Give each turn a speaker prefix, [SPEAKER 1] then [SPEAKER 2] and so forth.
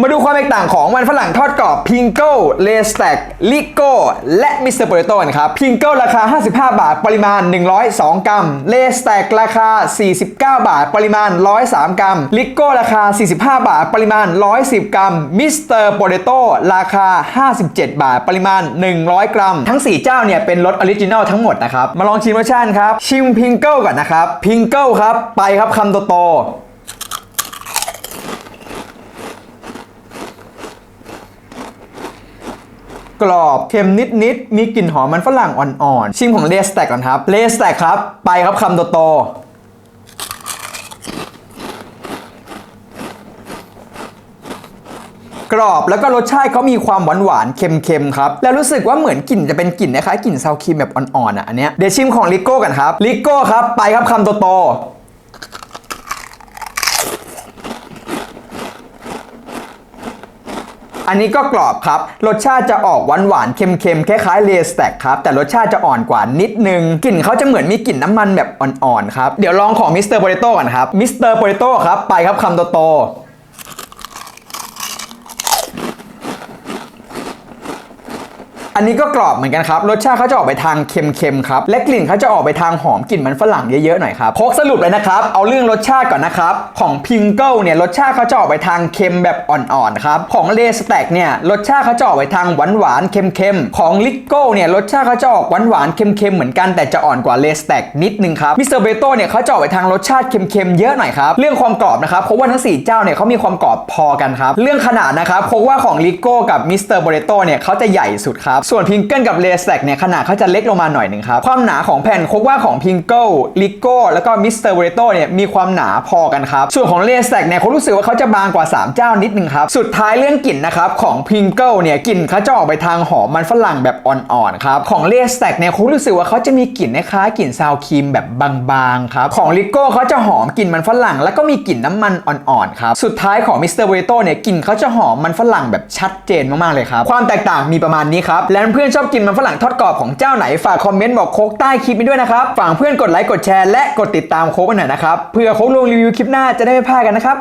[SPEAKER 1] มาดูความแตกต่างของมันฝรั่งทอดกรอบพิงเกิลเลสแต็กลิโก้และมิสเตอร์โปเตโต้กันครับพิงเกิลราคา 55 บาท ปริมาณ 102 กรัมเลสแต็กราคา 49 บาท ปริมาณ 103 กรัมลิโก้ราคา 45 บาท ปริมาณ 110 กรัมมิสเตอร์โปเตโต้ราคา 57 บาท ปริมาณ 100 กรัม ทั้ง 4 เจ้าเนี่ยเป็นรสออริจินอลทั้งหมดนะครับ มาลองชิมรสชาติครับ ชิมพิงเกิลก่อนนะครับพิงเกิลครับไปครับคำโตๆ กรอบเค็มนิดๆมีกลิ่นหอมมันฝรั่งอ่อนๆ ชิมของเลสแต็กก่อนครับเลสแต็กครับ ไปครับคำโตๆกรอบแล้วก็รสชาติเขามีความหวานหวานๆเค็มๆครับ แล้วรู้สึกว่าเหมือนกลิ่นจะเป็นกลิ่นคล้ายกลิ่นซาวครีมแบบอ่อนๆอะอันเนี้ยเดี๋ยวชิมของลิโก้กันครับลิโก้ครับไปครับคำโตๆ อันนี้ก็กรอบครับ รสชาติจะออกหวานหวานเค็มๆคล้ายๆเลสแต็กครับ แต่รสชาติจะอ่อนกว่านิดนึง กลิ่นเขาจะเหมือนมีกลิ่นน้ำมันแบบอ่อนๆครับ เดี๋ยวลองของมิสเตอร์โปเตโต้กันครับมิสเตอร์โปเตโต้ครับ ไปครับคำโตๆ อันนี้ก็กรอบเหมือนกันครับ รสชาติเขาจะออกไปทางเค็มๆครับ และกลิ่นเขาจะออกไปทางหอมกลิ่นมันฝรั่งเยอะๆหน่อยครับโคกสรุปเลยนะครับ เอาเรื่องรสชาติก่อนนะครับ ของพิงเกิลเนี่ยรสชาติเขาจะออกไปทางเค็มแบบอ่อนๆครับ ของเลสแต็กเนี่ยรสชาติเขาจะออกไปทางหวานๆเค็มๆ ของลิโก้เนี่ยรสชาติเขาจะออกหวานๆเค็มๆเหมือนกันแต่จะอ่อนกว่าเลสแต็กนิดนึงครับมิสเตอร์เบโต้เนี่ยเขาจะออกไปทางรสชาติเค็มๆเยอะหน่อยครับเรื่องความกรอบนะครับเพราะว่าทั้งสี่เจ้าเนี่ยเขามีความกรอบพอกันครับเรื่องขนาดนะครับเพราะว่าของลิโก้กับมิสเตอร์โบโต้เนี่ยเขาจะใหญ่สุดครับส่วนพิงเกิลกับเลสแตกเนี่ยขนาดเขาจะเล็กลงมาหน่อยหนึ่งครับ ความหนาของแผ่นคบว่าของพิงเกิลลิโก้แล้วก็มิสเตอร์โบเรโต้เนี่ยมีความหนาพอกันครับ ส่วนของเลสแตกเนี่ยเขารู้สึกว่าเขาจะบางกว่า 3 เจ้านิดนึงครับ สุดท้ายเรื่องกลิ่นนะครับของพิงเกิลเนี่ยกลิ่นเขาจะออกไปทางหอมมันฝรั่งแบบอ่อนๆครับของเลสแตกเนี่ยเขารู้สึกว่าเขาจะมีกลิ่นคล้ายกลิ่นซาวครีมแบบบางๆครับของลิโก้เขาจะหอมกลิ่นมันฝรั่ง แล้วก็มีกลิ่นน้ำมันอ่อนๆครับสุดท้ายของมิสเตอร์โบเรโต้เนี่ยกลิ่นเขาจะหอมมันฝรั่งแบบชัดเจนมากๆเลยครับความแตกต่างมีประมาณนี้ครับและเพื่อนชอบกินมันฝรั่งทอดกรอบของเจ้าไหนฝากคอมเมนต์บอกโค้กใต้คลิปนี้ด้วยนะครับฝากเพื่อนกดไลค์กดแชร์และกดติดตามโค้กกันหน่อยนะครับเพื่อโค้กลงรีวิวคลิปหน้าจะได้ไม่พลาดกันนะครับ